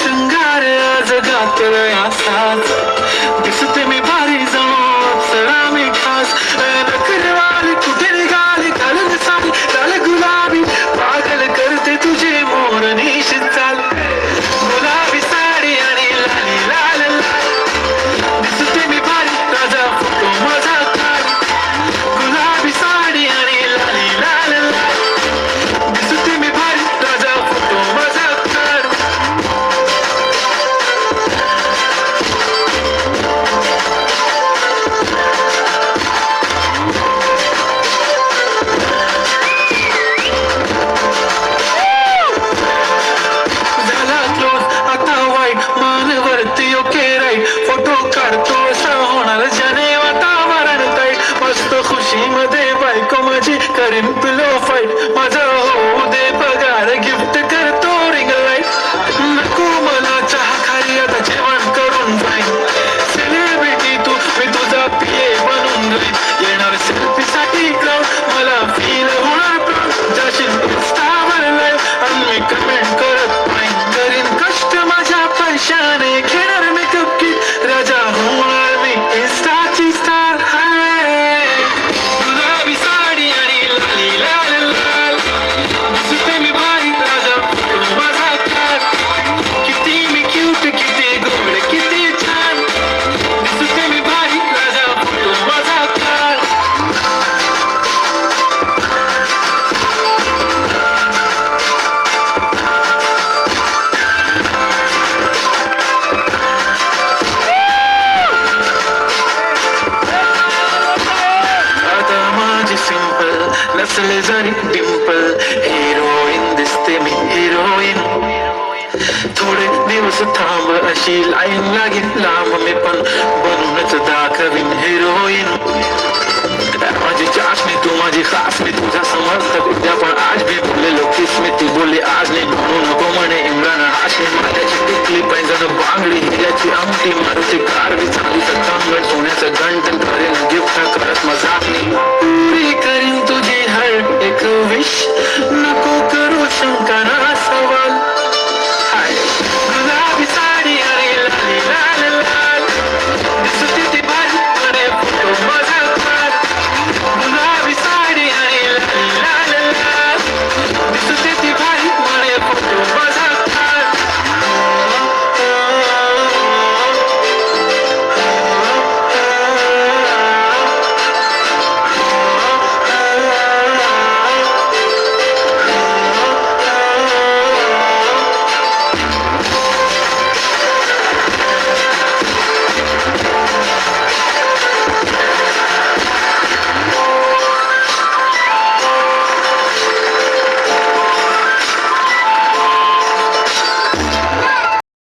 Sungare azagat la yasat Disutemi bat बायको माझी करीन पिलो असले जरी डिंपल हिरोईन दिसते मी हिरोईन थोडे दिवस थांब अशी लाईन लागेल लांब मी पण बनूनच दाखवीन हिरोईन माझी चाचणी तू माझी खास मी तुझा समर्थ उद्या पण आज मी बोललेलो किस मी ती बोलली आज मी म्हणू नको म्हणे इम्रान हाशमी मात्याची टिकली पैजण बांगडी हिऱ्याची आमटी मारुती कारवी चांगली तर सोन्याचं गंटन करेन गिफ्ट करत मजाक